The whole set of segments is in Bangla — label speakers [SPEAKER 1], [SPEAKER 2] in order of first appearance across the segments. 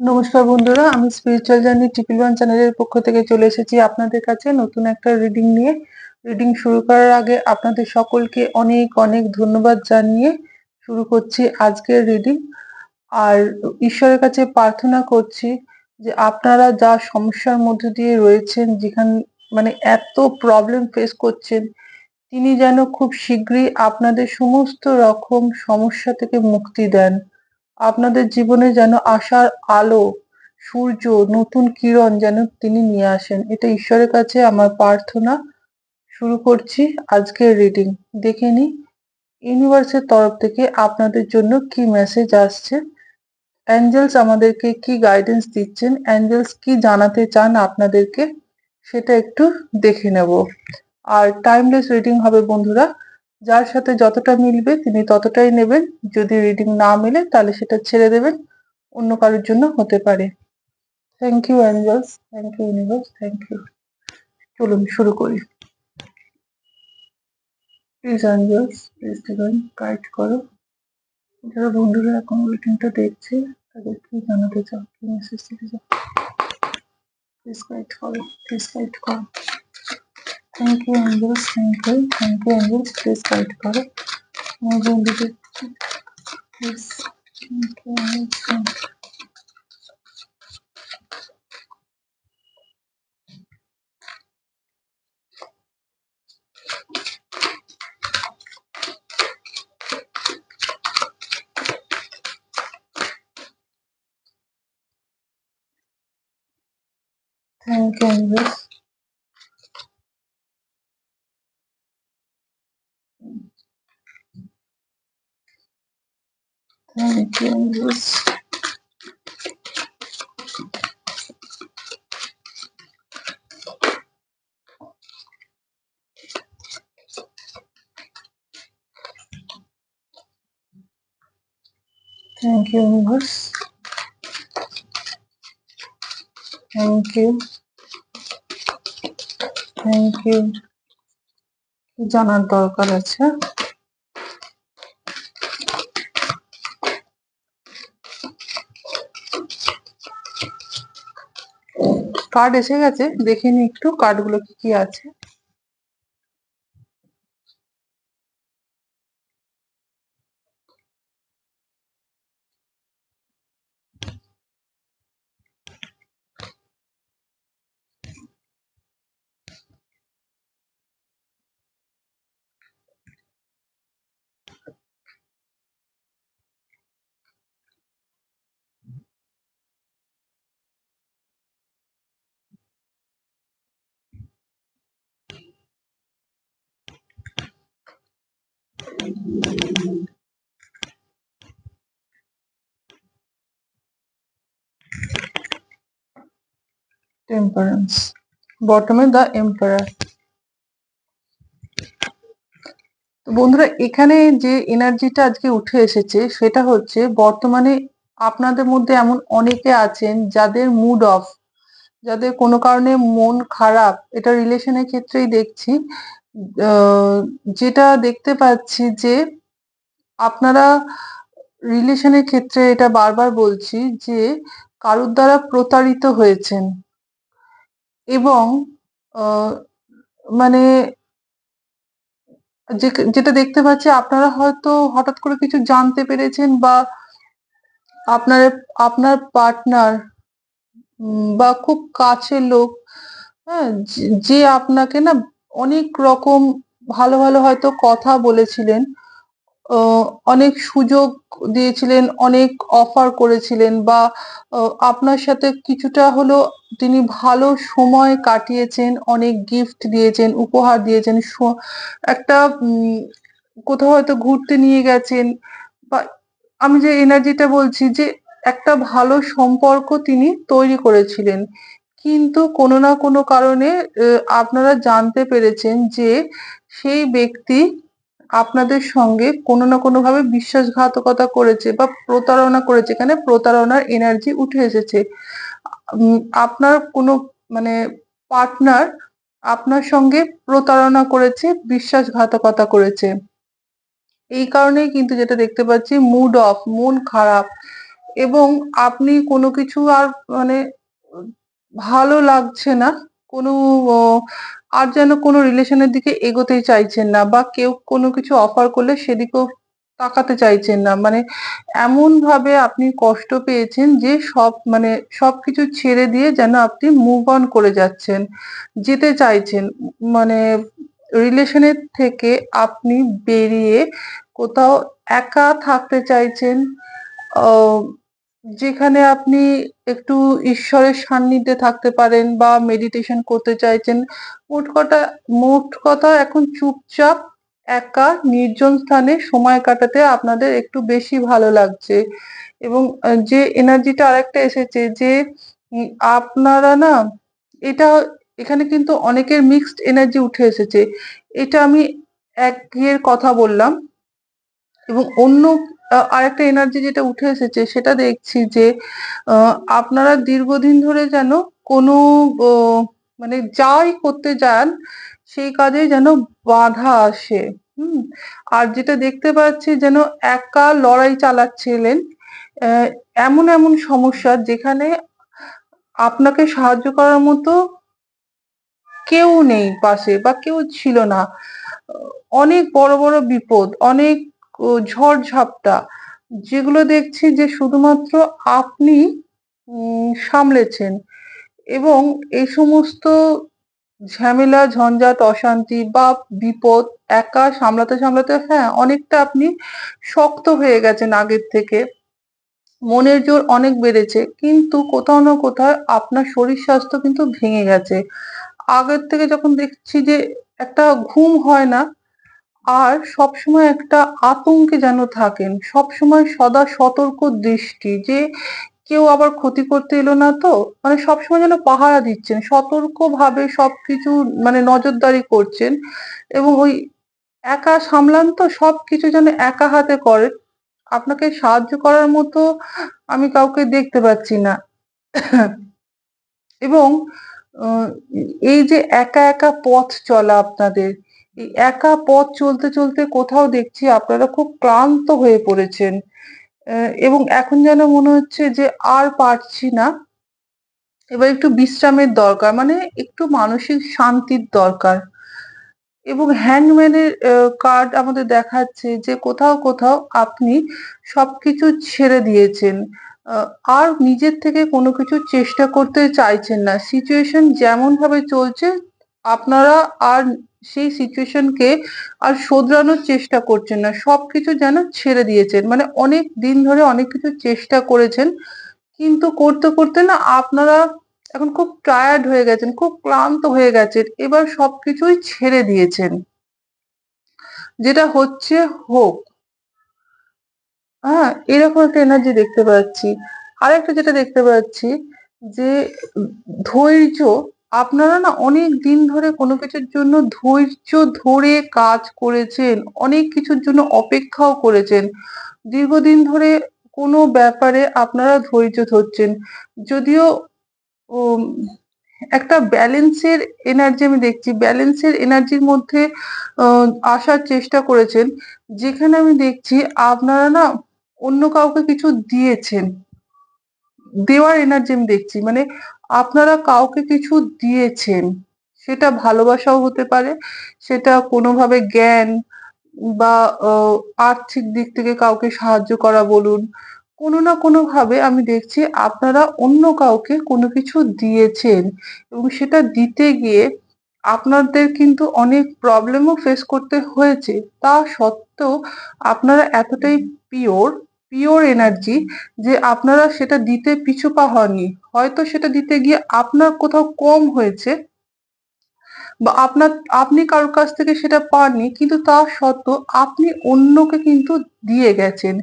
[SPEAKER 1] নমস্কার বন্ধুরা, আমি স্পিরিচুয়াল জার্নি ট্রিপল ওয়ান চ্যানেলের পক্ষ থেকে চলে এসেছি আপনাদের কাছে নতুন একটা রিডিং নিয়ে। রিডিং শুরু করার আগে আপনাদের সকলকে অনেক অনেক ধন্যবাদ জানিয়ে শুরু করছি আজকের রিডিং আর ঈশ্বরের কাছে প্রার্থনা করছি যে আপনারা যা সমস্যার মধ্যে দিয়ে রয়েছেন, যেখান মানে এত প্রবলেম ফেস করছেন, তিনি যেন খুব শীঘ্রই আপনাদের সমস্ত রকম সমস্যা থেকে মুক্তি দেন। আপনাদের জীবনে যেন আশার আলো, সূর্য, নতুন কিরণ যেন তিনি নিয়ে আসেন। এটা ঈশ্বরের কাছে আমার প্রার্থনা। শুরু করছি আজকের রিডিং দেখে নি ইউনিভার্সের তরফ থেকে আপনাদের জন্য কি মেসেজ আসছে? অ্যাঞ্জেলস আমাদেরকে কি গাইডেন্স দিচ্ছেন? অ্যাঞ্জেলস কি জানাতে চান আপনাদেরকে? সেটা একটু দেখে নেব। আর টাইমলেস রিডিং হবে বন্ধুরা। যার সাথে যতটা মিলবে তিনি ততটাই নেবেন। যদি রিডিং না মিলে তাহলে সেটা ছেড়ে দেবেন। অন্য কারোর জন্য হতে পারে। Thank you angels thank you universe thank you চলুন শুরু করি। Please angels please divine guide করো। যারা বন্ধুরা এখন রিডিংটা দেখছে, তাদের কি জানাতে চাও? কি মেসেজ দিতে চাও? প্লিজ গাইড করো। প্লিজ গাইড করো। Thank you angels thank you thank you angels please guide করো আমার বন্ধুদের please thank you angels Thank you, Angus. Thank you, Angus. Thank you, Angus. Thank you. Thank you জানার দরকার আছে কার্ড এসে গেছে দেখে নি একটু কার্ডগুলো কি কি আছে। টেম্পারেন্স বটমে দ্য এম্পায়ার বন্ধুরা, এখানে যে এনার্জিটা আজকে উঠে এসেছে, সেটা হচ্ছে বর্তমানে আপনাদের মধ্যে এমন অনেকে আছেন যাদের মুড অফ যাদের কোনো কারণে মন খারাপ। এটা রিলেশনের ক্ষেত্রেই দেখছি। যেটা দেখতে পাচ্ছি যে আপনারা রিলেশনের ক্ষেত্রে এটা বারবার বলছি যে কারুর দ্বারা প্রতারিত হয়েছেন। এবং মানে যেটা দেখতে পাচ্ছি আপনারা হয়তো হঠাৎ করে কিছু জানতে পেরেছেন বা আপনার আপনার পার্টনার বা খুব কাছের লোক হ্যাঁ যে আপনাকে না অনেক রকম ভালো ভালো হয়তো কথা বলেছিলেন অনেক সুযোগ দিয়েছিলেন, অনেক অফার করেছিলেন বা আপনার সাথে কিছুটা হলো তিনি ভালো সময় কাটিয়েছেন, অনেক গিফট দিয়েছেন, উপহার দিয়েছেন একটা কোথাও হয়তো ঘুরতে নিয়ে গেছেন বা, আমি যে এনার্জিটা বলছি যে একটা ভালো সম্পর্ক তিনি তৈরি করেছিলেন। কিন্তু কোনো না কোনো কারণে আপনারা জানতে পেরেছেন যে সেই ব্যক্তি আপনাদের সঙ্গে কোনো না কোনো ভাবে বিশ্বাসঘাতকতা করেছে বা প্রতারণা করেছে, এখানে প্রতারণার এনার্জি উঠে এসেছে। আপনার কোনো মানে পার্টনার আপনার সঙ্গে প্রতারণা করেছে, বিশ্বাসঘাতকতা করেছে। এই কারণেই কিন্তু যেটা দেখতে পাচ্ছি মুড অফ মন খারাপ। এবং আপনি কোনো কিছু আর মানে ভালো লাগছে না। কোনো আর যেন কোনো রিলেশনের দিকে এগোতেই চাইছেন না বা কেউ কোনো কিছু অফার করলে সেদিকেও তাকাতে চাইছেন না। মানে এমনভাবে আপনি কষ্ট পেয়েছেন যে সব মানে সব কিছু ছেড়ে দিয়ে যেন আপনি মুভ অন করে যাচ্ছেন। যেতে চাইছেন। মানে রিলেশনের থেকে আপনি বেরিয়ে কোথাও একা থাকতে চাইছেন। যেখানে আপনি একটু ঈশ্বরের সান্নিধ্যে থাকতে পারেন বা মেডিটেশন করতে চাইছেন। মোট কটা, মোট কথা এখন চুপচাপ, একা, নির্জন স্থানে সময় কাটাতে আপনাদের একটু বেশি ভালো লাগছে। এবং যে এনার্জিটা আরেকটা এসেছে যে আপনারা না, এটা এখানে কিন্তু অনেকের মিক্সড এনার্জি উঠে এসেছে। এটা আমি এক কথা বললাম। এবং অন্য আরেকটা এনার্জি যেটা উঠে এসেছে সেটা দেখছি যে আপনারা দীর্ঘদিন ধরে যেন কোনো মানে যাই করতে যান সেই কাজে যেন বাধা আসে। হুম? আর যেটা দেখতে পাচ্ছি যেন একা লড়াই চালাচ্ছিলেন। এমন, এমন সমস্যা যেখানে আপনাকে সাহায্য করার মতো কেউ নেই পাশে বা কেউ ছিল না। অনেক বড়, বড় বিপদ, অনেক ও ঝড়-ঝাপটা যেগুলো দেখছি যে শুধুমাত্র আপনি সামলেছেন। এবং এই সমস্ত ঝামেলা, ঝঞ্ঝাট, অশান্তি বা বিপদ একা সামলাতে, সামলাতে হ্যাঁ, অনেকটা আপনি শক্ত হয়ে গেছেন আগের থেকে। মনের জোর অনেক বেড়েছে। কিন্তু কোথাও না কোথাও আপনার শরীর স্বাস্থ্য কিন্তু ভেঙে গেছে। আগের থেকে যখন দেখছি যে একটা ঘুম হয় না, আর সবসময় একটা আতঙ্কে যেন থাকেন। সবসময় সদা সতর্ক দৃষ্টি যে কেউ আবার ক্ষতি করতে এলো না তো? মানে সবসময় যেন পাহারা দিচ্ছেন। সতর্কভাবে সবকিছু মানে নজরদারি করছেন। এবং ওই একা সামলান তো সবকিছু যেন একা হাতে করেন। আপনাকে সাহায্য করার মতো আমি কাউকে দেখতে পাচ্ছি না। এবং এই যে একা, একা পথ চলা আপনাদের, একা পথ চলতে, চলতে কোথাও দেখছি আপনারা খুব ক্লান্ত হয়ে পড়েছেন। এবং এখন যেন মনে হচ্ছে যে আর পারছি না। এবার একটু বিশ্রামের দরকার। মানে একটু মানসিক শান্তির দরকার। এবং হ্যাংম্যানের অ্যা কার্ড আমাদের দেখাচ্ছে যে কোথাও, কোথাও আপনি সবকিছু ছেড়ে দিয়েছেন। আর নিজের থেকে কোনো কিছু চেষ্টা করতে চাইছেন না। সিচুয়েশন যেমনভাবে চলছে আপনারা আর সেই সিচুয়েশন কে আর শোধরানোর চেষ্টা করছেন না। সব কিছু যেন ছেড়ে দিয়েছেন। মানে অনেক দিন ধরে অনেক কিছু চেষ্টা করেছেন। কিন্তু করতে, করতে না আপনারা এখন খুব টায়ার্ড হয়ে গেছেন, খুব ক্লান্ত হয়ে গেছেন। এবার সবকিছুই ছেড়ে দিয়েছেন। যেটা হচ্ছে হোক। হ্যাঁ? এরকম একটা এনার্জি দেখতে পাচ্ছি। আরেকটা যেটা দেখতে পাচ্ছি যে ধৈর্য আপনারা না অনেক দিন ধরে কোনো কিছুর জন্য ধৈর্য ধরে কাজ করেছেন। অনেক কিছুর জন্য অপেক্ষাও করেছেন। দীর্ঘদিন ধরে কোনো ব্যাপারে আপনারা ধৈর্য ধরছেন। যদিও একটা ব্যালেন্সের এনার্জি আমি দেখছি। ব্যালেন্সের এনার্জির মধ্যে আসার চেষ্টা করেছেন। যেখানে আমি দেখছি আপনারা না অন্য কাউকে কিছু দিয়েছেন। দেওয়ার এনার্জি আমি দেখছি। মানে আপনারা কাউকে কিছু দিয়েছেন। সেটা ভালোবাসাও হতে পারে, সেটা কোনোভাবে জ্ঞান বা আর্থিক দিক থেকে কাউকে সাহায্য করা বলুন। কোনো না কোনোভাবে আমি দেখছি আপনারা অন্য কাউকে কোনো কিছু দিয়েছেন। এবং সেটা দিতে গিয়ে আপনাদের কিন্তু অনেক প্রবলেমও ফেস করতে হয়েছে। তা সত্ত্বেও আপনারা এতটাই পিওর, পিওর এনার্জি যে আপনারা সেটা দিতে পিছু পা হননি। হয়তো সেটা দিতে গিয়ে আপনার কোথাও কম হয়েছে বা আপনার আপনি কারোর কাছ থেকে সেটা পাননি। কিন্তু তা সত্ত্বেও আপনি অন্যকে কিন্তু দিয়ে গেছেন।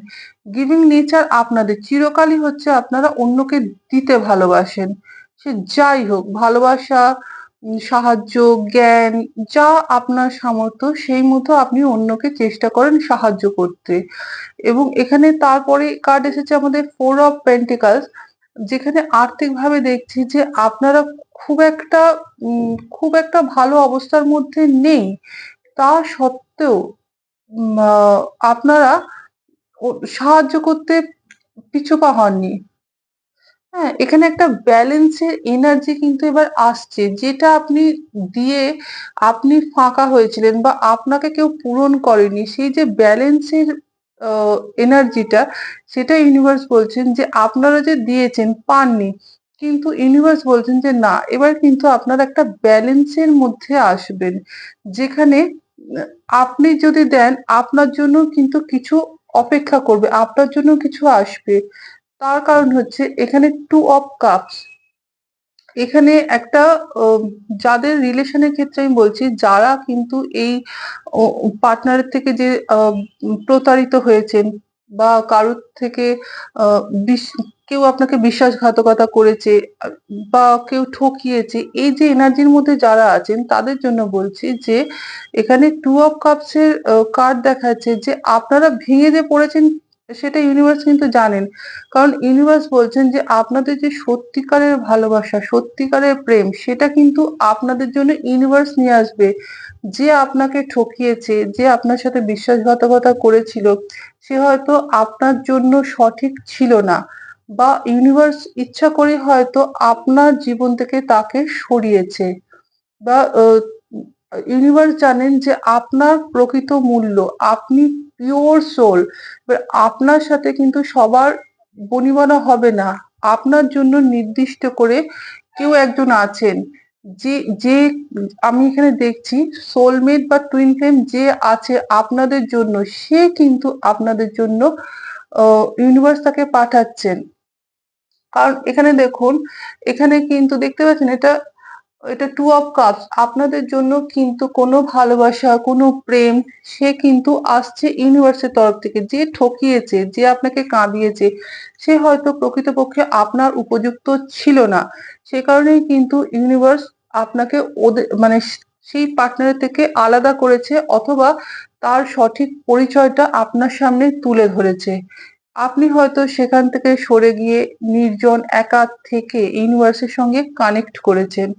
[SPEAKER 1] গিভিং নেচার আপনাদের। চিরকালই হচ্ছে আপনারা অন্যকে দিতে ভালোবাসেন। সে যাই হোক ভালোবাসা, সাহায্য, জ্ঞান যা আপনার সামর্থ্য সেই মতো আপনি অন্যকে চেষ্টা করেন সাহায্য করতে। এবং এখানে তারপরে কার্ড এসেছে আমাদের ফোর অফ পেন্টিকলস যেখানে আর্থিকভাবে দেখছি যে আপনারা খুব একটা খুব একটা ভালো অবস্থার মধ্যে নেই। তা সত্ত্বেও আপনারা সাহায্য করতে পিছুপা হননি। হ্যাঁ, এখানে একটা ব্যালেন্সের এনার্জি কিন্তু এবার আসছে। যেটা আপনি দিয়ে আপনি ফাঁকা হয়েছিলেন বা আপনাকে কেউ পূরণ করেনি। সেই যে ব্যালেন্সের আ এনার্জিটা সেটা ইউনিভার্স বলছেন যে আপনারা যে দিয়েছেন পাননি। কিন্তু ইউনিভার্স বলছেন যে না এবার কিন্তু আপনারা একটা ব্যালেন্সের মধ্যে আসবেন। যেখানে আপনি যদি দেন আপনার জন্য কিন্তু কিছু অপেক্ষা করবে। আপনার জন্য কিছু আসবে। তার কারণ হচ্ছে এখানে টু অফ কাপস এখানে একটা যাদের রিলেশন এর ক্ষেত্রে আমি বলছি, যারা কিন্তু এই পার্টনারের থেকে যে প্রতারিত হয়েছেন বা কারোর থেকে কেউ আপনাকে বিশ্বাসঘাতকতা করেছে, বা কেউ ঠকিয়েছে। এই যে এনার্জির মধ্যে যারা আছেন, তাদের জন্য বলছি যে, এখানে টু অফ কাপসের কার্ড দেখাচ্ছে যে, আপনারা ভেঙে যে পড়েছেন সেটা ইউনিভার্স কিন্তু জানেন। কারণ ইউনিভার্স বলছেন যে আপনাদের যে সত্যিকারের ভালোবাসা, সত্যিকারের প্রেম সেটা কিন্তু আপনাদের জন্য ইউনিভার্স নিয়ে আসবে। যে আপনাকে ঠকিয়েছে, যে আপনার সাথে বিশ্বাসঘাতকতা করেছিল, সে হয়তো আপনার জন্য সঠিক ছিল না। বা ইউনিভার্স ইচ্ছা করে হয়তো আপনার জীবন থেকে তাকে সরিয়েছে। বা ইউনিভার্স জানেন যে আপনার প্রকৃত মূল্য, আপনি পিওর সোল। এবার আপনার সাথে কিন্তু সবার বনিবনা হবে না। আপনার জন্য নির্দিষ্ট করে কেউ একজন আছেন। যে যে আমি এখানে দেখছি সোলমেট বা টুইন ফ্লেম যে আছে আপনাদের জন্য সে কিন্তু আপনাদের জন্য ইউনিভার্স তাকে পাঠাচ্ছেন। কারণ এখানে দেখুন, এখানে কিন্তু দেখতে পাচ্ছেন এটা এটা টু অফ কাপস আপনাদের জন্য কিন্তু কোনো ভালোবাসা, কোনো প্রেম সে কিন্তু আসছে ইউনিভার্সের তরফ থেকে। যে ঠকিয়েছে, যে আপনাকে কাঁদিয়েছে সে হয়তো প্রকৃতপক্ষে আপনার উপযুক্ত ছিল না। সে কারণেই কিন্তু ইউনিভার্স আপনাকে ওদের মানে সেই পার্টনারের থেকে আলাদা করেছে অথবা তার সঠিক পরিচয়টা আপনার সামনে তুলে ধরেছে। আপনি হয়তো সেখান থেকে সরে গিয়ে নির্জন একা থেকে ইউনিভার্সের সঙ্গে কানেক্ট করেছেন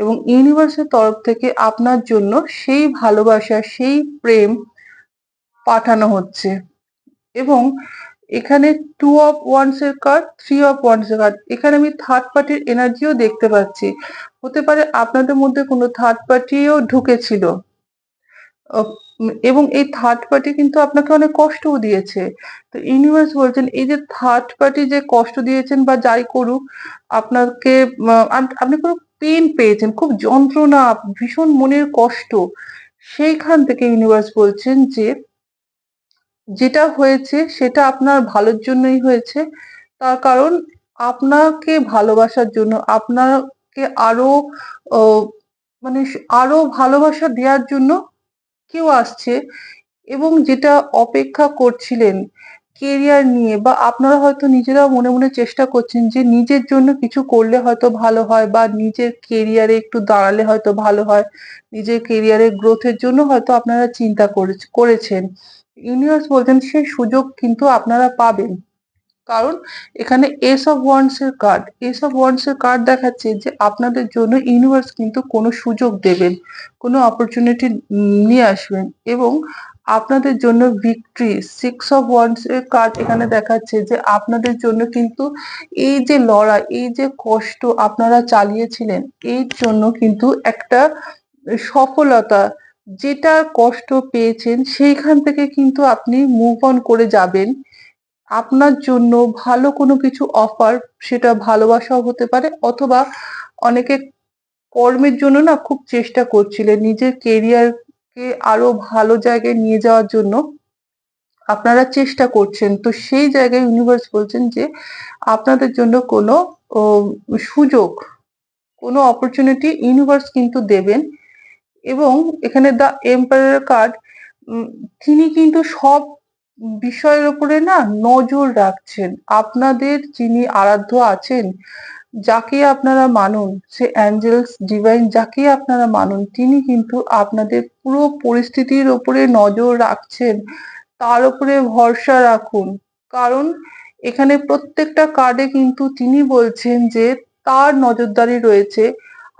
[SPEAKER 1] এবং ইউনিভার্সের তরফ থেকে আপনার জন্য সেই ভালোবাসা, সেই প্রেম পাঠানো হচ্ছে এবং এখানে টু অফ ওয়ান্ডস এর কার্ড, থ্রি অফ ওয়ান্ডস এর কার্ড। এখানে আমি থার্ড পার্টির এনার্জিও দেখতে পাচ্ছি। হতে পারে আপনাদের মধ্যে কোনো থার্ড পার্টিও ঢুকেছিল। এবং এই থার্ড পার্টি কিন্তু আপনাকে অনেক কষ্টও দিয়েছে। তো ইউনিভার্স বলছেন এই যে থার্ড পার্টি যে কষ্ট দিয়েছেন বা যাই করুক আপনাকে আপনি কোনো পেইন পেয়েছেন, খুব যন্ত্রণা, ভীষণ মনের কষ্ট। সেইখান থেকে ইউনিভার্স বলছেন যে যেটা হয়েছে সেটা আপনার ভালোর জন্যই হয়েছে। তার কারণ আপনাকে ভালোবাসার জন্য, আপনাকে আরও মানে আরও ভালোবাসা দেওয়ার জন্য কেউ আসছে এবং যেটা অপেক্ষা করছিলেন কেরিয়ার নিয়ে বা আপনারা হয়তো নিজেরাও মনে, মনে চেষ্টা করছেন যে নিজের জন্য কিছু করলে হয়তো ভালো হয় বা নিজের কেরিয়ারে একটু দাঁড়ালে হয়তো ভালো হয়। নিজের কেরিয়ারের গ্রোথ এর জন্য হয়তো আপনারা চিন্তা করেছ করেছেন। ইউনিভার্স বলছেন সেই সুযোগ কিন্তু আপনারা পাবেন। কারণ এখানে এস অফ ওয়ান্ডস এর কার্ড। এস অফ ওয়ান্ডস এর কার্ড দেখাচ্ছে যে আপনাদের জন্য ইউনিভার্স কিন্তু কোনো সুযোগ দেবেন। কোনো অপরচুনিটি নিয়ে আসবেন এবং আপনাদের জন্য ভিক্টরি সিক্স অফ ওয়ান্ডস এর কার্ড এখানে দেখাচ্ছে যে আপনাদের জন্য কিন্তু এই যে লড়াই, এই যে কষ্ট আপনারা চালিয়েছিলেন এর জন্য কিন্তু একটা সফলতা যেটা কষ্ট পেয়েছেন সেইখান থেকে কিন্তু আপনি মুভ অন করে যাবেন। আপনার জন্য ভালো কোনো কিছু অফার সেটা ভালোবাসাও হতে পারে অথবা অনেকে কর্মের জন্য না খুব চেষ্টা করছিলেন নিজের কেরিয়ারকে আরও ভালো জায়গায় নিয়ে যাওয়ার জন্য আপনারা চেষ্টা করছেন। তো সেই জায়গায় ইউনিভার্স বলছেন যে আপনাদের জন্য কোনো সুযোগ, কোনো অপরচুনিটি ইউনিভার্স কিন্তু দেবেন এবং এখানে দ্য এম্পারার কার্ড তিনি কিন্তু সব বিষয়ের উপরে না নজর রাখছেন। আপনাদের যিনি আরাধ্য আছেন, যাকে আপনারা মানুন, সে অ্যাঞ্জেলস ডিভাইন যাকে আপনারা মানুন, তিনি কিন্তু আপনাদের পুরো পরিস্থিতির ওপরে নজর রাখছেন। তার উপরে ভরসা রাখুন। কারণ এখানে প্রত্যেকটা কার্ডে কিন্তু তিনি বলছেন যে তার নজরদারি রয়েছে।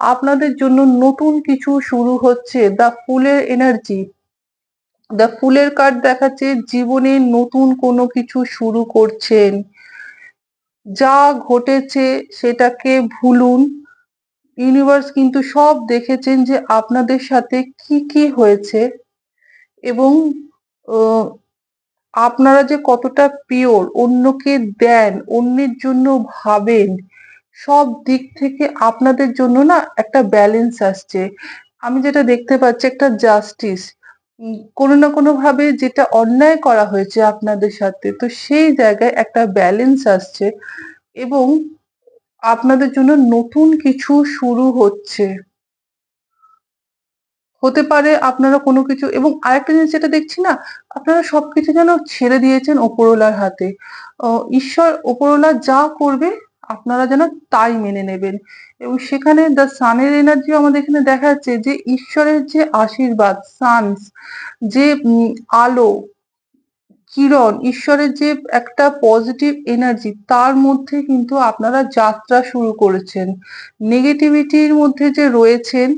[SPEAKER 1] আপনাদের জন্য নতুন কিছু শুরু হচ্ছে। দ্য ফুলের এনার্জি। দ্য ফুলের কার্ড দেখাচ্ছে, জীবনে নতুন কোনো কিছু শুরু করছেন। যা ঘটেছে সেটাকে ভুলুন। ইউনিভার্স কিন্তু সব দেখেছেন যে আপনাদের সাথে কি কি হয়েছে এবং আপনারা যে কতটা পিওর অন্যকে দেন, অন্যের জন্য ভাবেন, সব দিক থেকে আপনাদের জন্য না একটা ব্যালেন্স আসছে। আমি যেটা দেখতে পাচ্ছি, একটা জাস্টিস কোনো না কোনো ভাবে যেটা অন্যায় করা হয়েছে আপনাদের সাথে, তো সেই জায়গায় একটা ব্যালেন্স আসছে এবং আপনাদের জন্য নতুন কিছু শুরু হচ্ছে। হতে পারে আপনারা কোনো কিছু, এবং আরেকটা জিনিস যেটা দেখছি না, আপনারা সবকিছু যেন ছেড়ে দিয়েছেন ওপরওয়ালার হাতে। ঈশ্বর ওপরওয়ালা যা করবে, আপনারা যেন তাই মেনে নেবেন। এবং সেখানে দ্য সানের এনার্জি আমাদের এখানে দেখা যাচ্ছে যে ঈশ্বরের যে আশীর্বাদ সানস যে আলো, কিরণ, ঈশ্বরের যে একটা পজিটিভ এনার্জি তার মধ্যে কিন্তু আপনারা যাত্রা শুরু করেছেন। নেগেটিভিটির মধ্যে যে রয়েছেন,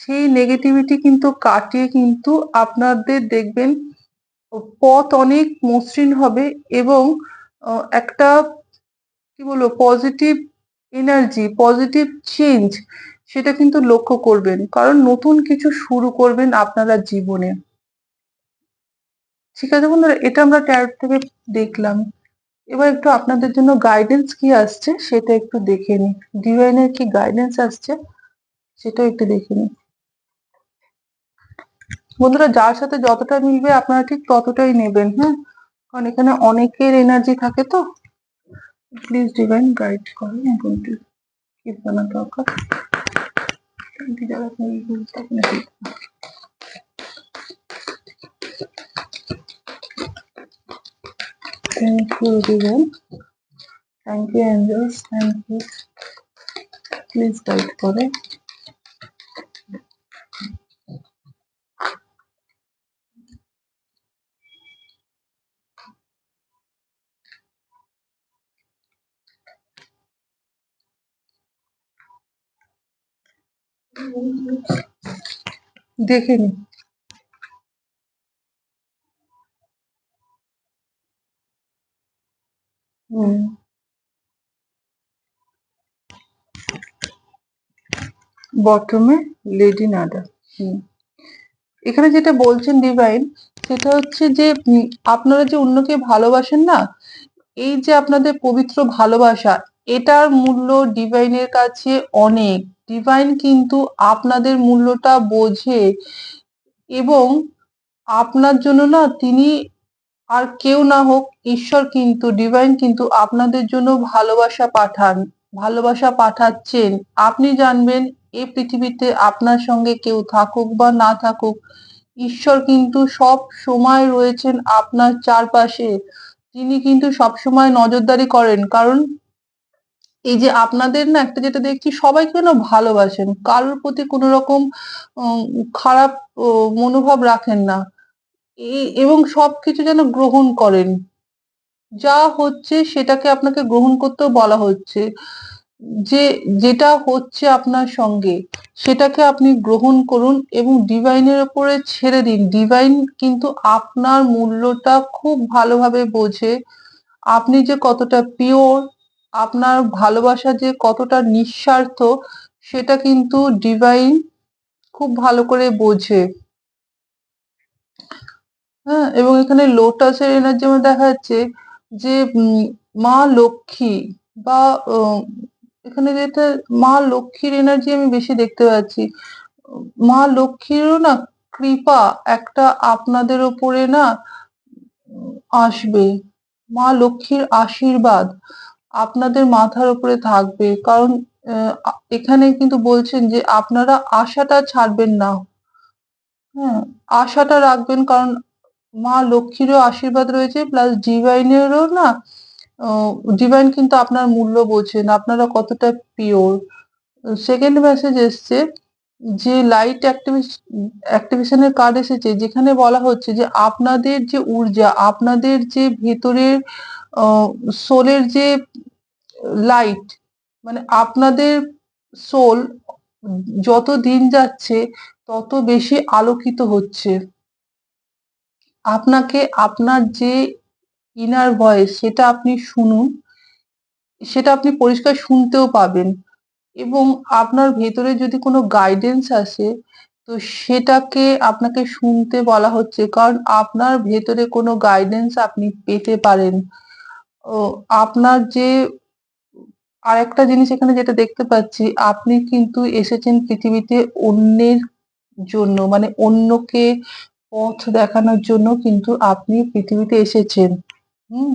[SPEAKER 1] সেই নেগেটিভিটি কিন্তু কাটিয়ে কিন্তু আপনাদের দেখবেন, পথ অনেক মসৃণ হবে এবং একটা, কি বলব পজিটিভ এনার্জি পজিটিভ চেঞ্জ সেটা কিন্তু লক্ষ্য করবেন। কারণ নতুন কিছু শুরু করবেন আপনারা জীবনে। ঠিক আছে বন্ধুরা, এটা আমরা ট্যারোট থেকে দেখলাম। এবার একটু আপনাদের জন্য গাইডেন্স কি আসছে, সেটা একটু দেখে নি ডিভাইনের কি গাইডেন্স আসছে সেটা একটু দেখে নি বন্ধুরা, যার সাথে যতটা মিলবে, আপনারা ঠিক ততটাই নেবেন হ্যাঁ? কারণ এখানে অনেকের এনার্জি থাকে তো। প্লিজ ডিভাইন গাইড করুন এবং কি জানা দরকার জায়গা Thank you, everyone. Thank you, angels. Thank you. Please guide করে দেখে নি হুম। বটমে লেডি নাডা, হুম। এখানে যেটা বলছেন ডিভাইন, সেটা হচ্ছে যে আপনারা যে অন্যকে ভালোবাসেন না, এই যে আপনাদের পবিত্র ভালোবাসা, এটার মূল্য ডিভাইনের কাছে অনেক। ডিভাইন কিন্তু আপনাদের মূল্যটা বোঝে এবং আপনার জন্য না তিনি আর কেউ না হোক, ঈশ্বর কিন্তু ডিভাইন কিন্তু আপনাদের জন্য ভালোবাসা পাঠান, ভালোবাসা পাঠাচ্ছেন। আপনি জানবেন এই পৃথিবীতে আপনার সঙ্গে কেউ থাকুক বা না থাকুক, ঈশ্বর কিন্তু সব সময় রয়েছেন আপনার চারপাশে। তিনি কিন্তু সব সময় নজরদারি করেন, কারণ এই যে আপনাদের না একটা যেটা দেখছি, সবাই কেন ভালোবাসেন? কারোর প্রতি কোনো রকম খারাপ মনোভাব রাখেন না। এবং সবকিছু যেন গ্রহণ করেন। যা হচ্ছে সেটাকে আপনাকে গ্রহণ করতেও বলা হচ্ছে। যে, যেটা হচ্ছে আপনার সঙ্গে, সেটাকে আপনি গ্রহণ করুন এবং ডিভাইনের উপরে ছেড়ে দিন। ডিভাইন কিন্তু আপনার মূল্যটা খুব ভালোভাবে বোঝে। আপনি যে কতটা পিওর আপনার ভালোবাসা যে কতটা নিঃস্বার্থ, সেটা কিন্তু ডিভাইন খুব ভালো করে বোঝে। হ্যাঁ এবং এখানে লোটাসের এনার্জি আমার দেখা যাচ্ছে যে মা লক্ষ্মী বা এখানে যেটা মা লক্ষ্মীর এনার্জি আমি বেশি দেখতে পাচ্ছি। মা লক্ষ্মীরও না কৃপা একটা আপনাদের ওপরে না আসবে। মা লক্ষ্মীর আশীর্বাদ। আপনাদের মাথার উপরে থাকবে। কারণ এখানে কিন্তু বলছেন যে আপনারা আশাটা ছাড়বেন না। হ্যাঁ আশাটা রাখবেন কারণ মা লক্ষ্মীরও আশীর্বাদ রয়েছে প্লাস ডিভাইনেরও না ডিভাইন কিন্তু আপনার মূল্য বোঝেন, আপনারা কতটা পিওর সেকেন্ড মেসেজ এসছে যে লাইট অ্যাক্টিভেশনের কার্ড এসেছে, যেখানে বলা হচ্ছে যে আপনাদের যে ঊর্জা, আপনাদের যে ভেতরের সোলের যে লাইট মানে আপনাদের সোল যত দিন যাচ্ছে, তত বেশি আলোকিত হচ্ছে। আপনাকে আপনার যে ইনার ভয়েস সেটা আপনি শুনুন, সেটা আপনি পরিষ্কার শুনতেও পাবেন। এবং আপনার ভেতরে যদি কোনো গাইডেন্স আসে, তো সেটাকে আপনাকে শুনতে বলা হচ্ছে, কারণ আপনার ভেতরে কোনো গাইডেন্স আপনি পেতে পারেন। আপনার যে আরেকটা জিনিস এখানে যেটা দেখতে পাচ্ছি, আপনি কিন্তু এসেছেন পৃথিবীতে অন্যের জন্য মানে অন্যকে পথ দেখানোর জন্য কিন্তু আপনি পৃথিবীতে এসেছেন। হুম।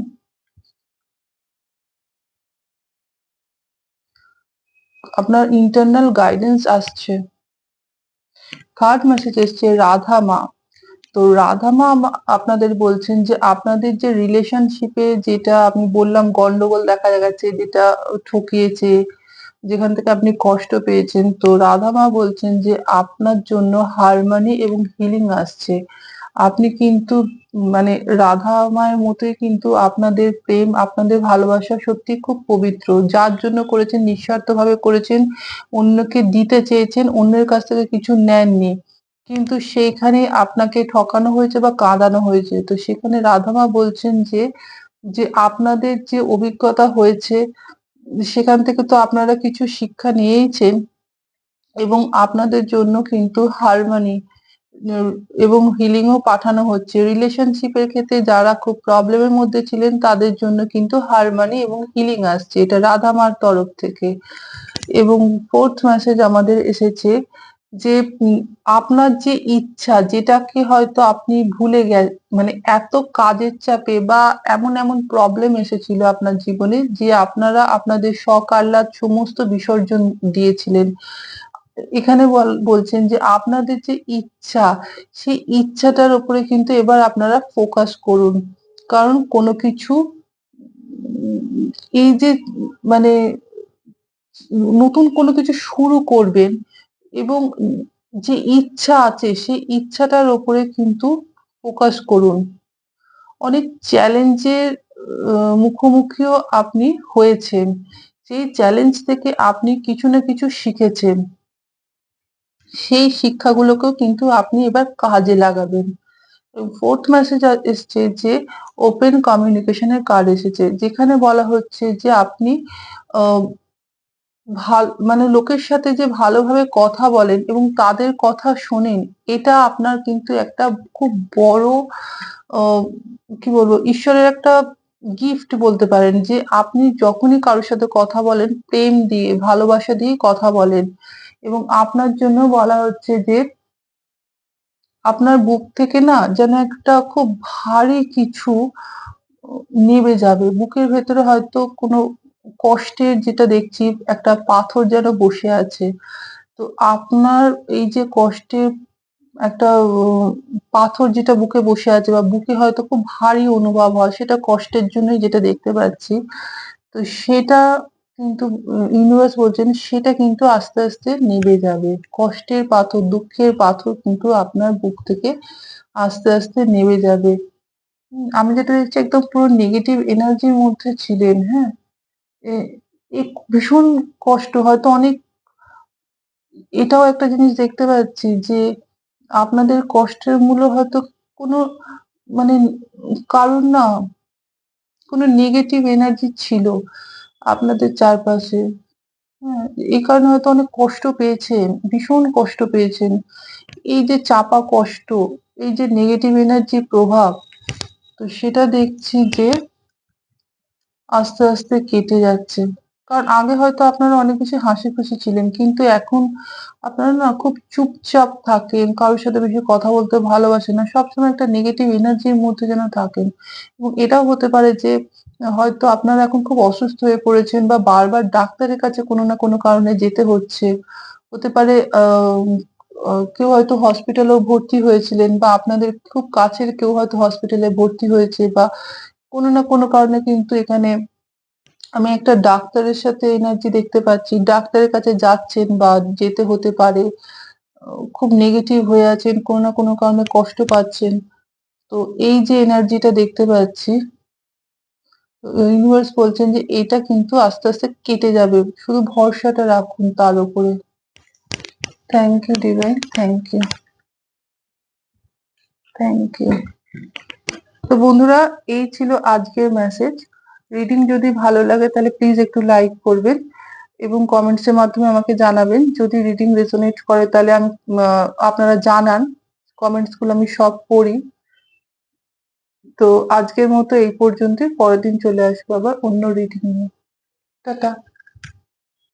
[SPEAKER 1] আপনার ইন্টারনাল গাইডেন্স আসছে। কার্ড মেসেজ এসছে, রাধা মা তো রাধা মা আপনাদের বলছেন যে আপনাদের যে রিলেশনশিপে যেটা আমি বললাম গন্ডগোল দেখা গেছে যেটা ঠকিয়েছে, যেখান থেকে আপনি কষ্ট পেয়েছেন, তো রাধা মা বলছেন যে আপনার জন্য হারমানি এবং হিলিং আসছে। আপনি কিন্তু মানে রাধা মায়ের মতোই কিন্তু আপনাদের প্রেম, আপনাদের ভালোবাসা সত্যি খুব পবিত্র। যার জন্য করেছেন, নিঃস্বার্থভাবে করেছেন, অন্যকে দিতে চেয়েছেন, অন্যের কাছ থেকে কিছু নেননি। কিন্তু সেইখানে আপনাকে ঠকানো হয়েছে বা কাঁদানো হয়েছে। তো সেখানে রাধামা বলছেন যে যে আপনাদের যে অভিজ্ঞতা হয়েছে, সেখান থেকে তো আপনারা কিছু শিক্ষা নিয়েইছেন এবং আপনাদের জন্য কিন্তু হারমানি এবং হিলিংও পাঠানো হচ্ছে। রিলেশনশিপের ক্ষেত্রে যারা খুব প্রবলেমের মধ্যে ছিলেন, তাদের জন্য কিন্তু হারমানি এবং হিলিং আসছে। এটা রাধামার তরফ থেকে। এবং ফোর্থ মেসেজ আমাদের এসেছে যে আপনার যে ইচ্ছা যেটাকে হয়তো আপনি ভুলে গে মানে এত কাজের চাপে বা এমন এমন প্রবলেম এসেছিল আপনার জীবনে যে আপনারা আপনাদের শখ, আহ্লাদ সমস্ত বিসর্জন দিয়েছিলেন। এখানে বল- বলছেন যে আপনাদের যে ইচ্ছা, সেই ইচ্ছাটার উপরে কিন্তু এবার আপনারা ফোকাস করুন। কারণ কোনো কিছু, এই যে মানে নতুন কোনো কিছু শুরু করবেন এবং যে ইচ্ছা আছে, সেই ইচ্ছাটার ওপরে কিন্তু ফোকাস করুন। অনেক চ্যালেঞ্জের মুখোমুখিও আপনি হয়েছেন। সেই চ্যালেঞ্জ থেকে আপনি কিছু না কিছু শিখেছেন। সেই শিক্ষাগুলোকেও কিন্তু আপনি এবার কাজে লাগাবেন। ফোর্থ মেসেজ এসছে যে ওপেন কমিউনিকেশনের কার্ড এসেছে। যেখানে বলা হচ্ছে যে, আপনি ভালো মানে লোকের সাথে যে ভালোভাবে কথা বলেন এবং তাদের কথা শোনেন, এটা আপনার কিন্তু একটা খুব বড় কি বলব, ঈশ্বরের একটা গিফট বলতে পারেন যে আপনি যখনই কারোর সাথে কথা বলেন, প্রেম দিয়ে, ভালোবাসা দিয়ে কথা বলেন এবং আপনার জন্য বলা হচ্ছে যে আপনার বুক থেকে না যেন একটা খুব ভারী কিছু নেবে যাবে। বুকের ভেতরে হয়তো কোনো কষ্টের যেটা দেখছি, একটা পাথর যেন বসে আছে। তো আপনার এই যে কষ্টের একটা পাথর যেটা বুকে বসে আছে বা বুকে হয়তো খুব ভারী অনুভব হয়, সেটা কষ্টের জন্যই যেটা দেখতে পাচ্ছি। তো সেটা কিন্তু ইউনিভার্স বলছেন, সেটা কিন্তু আস্তে আস্তে নেবে যাবে। কষ্টের পাথর, দুঃখের পাথর কিন্তু আপনার বুক থেকে আস্তে আস্তে নেবে যাবে। আমি যেটা দেখছি, একদম পুরো নেগেটিভ এনার্জির মধ্যে ছিলেন হ্যাঁ? ভীষণ কষ্ট হয়তো অনেক, এটাও একটা জিনিস দেখতে পাচ্ছি যে আপনাদের কষ্টের মূল্য হয়তো কোনো মানে কারণ না, কোনো নেগেটিভ এনার্জি ছিল আপনাদের চারপাশে। হ্যাঁ এই কারণে হয়তো অনেক কষ্ট পেয়েছেন, ভীষণ কষ্ট পেয়েছেন। এই যে চাপা কষ্ট, এই যে নেগেটিভ এনার্জির প্রভাব, তো সেটা দেখছি যে আস্তে আস্তে কেটে যাচ্ছে। কারণ আগে হয়তো আপনারা অনেক বেশি হাসি খুশি ছিলেন, কিন্তু এখন আপনারা না খুব চুপচাপ থাকেন, কারোর সাথে বেশি কথা বলতে ভালোবাসেন না, সবসময় একটা নেগেটিভ এনার্জির মধ্যে যেন থাকেন। এবং এটাও হতে পারে যে, হয়তো আপনারা এখন খুব অসুস্থ হয়ে পড়েছেন বা বারবার ডাক্তারের কাছে কোনো না কোনো কারণে যেতে হচ্ছে। হতে পারে কেউ হয়তো হসপিটালেও ভর্তি হয়েছিলেন বা আপনাদের খুব কাছের কেউ হয়তো হসপিটালে ভর্তি হয়েছে বা কোনো না কোনো কারণে কিন্তু এখানে আমি একটা ডাক্তারের সাথে এনার্জি দেখতে পাচ্ছি। ডাক্তারের কাছে যাচ্ছেন বা যেতে হতে পারে, খুব নেগেটিভ হয়ে আছেন, কোনো না কোনো কারণে কষ্ট পাচ্ছেন। তো এই যে এনার্জিটা দেখতে পাচ্ছি ইউনিভার্স বলছেন যে এটা কিন্তু আস্তে আস্তে কেটে যাবে। শুধু ভরসাটা রাখুন তার উপরে। Thank you divine thank you thank you তো বন্ধুরা, এই ছিল আজকের মেসেজ রিডিং যদি ভালো লাগে, তাহলে প্লিজ একটু লাইক করবেন এবং কমেন্টস এর মাধ্যমে আমাকে জানাবেন। যদি রিডিং রেজোনেট করে, তাহলে আমি আপনারা জানান। কমেন্টসগুলো আমি সব পড়ি। তো আজকের মতো এই পর্যন্তই। পরের দিন চলে আসব আবার অন্য রিডিং নিয়ে। টাটা।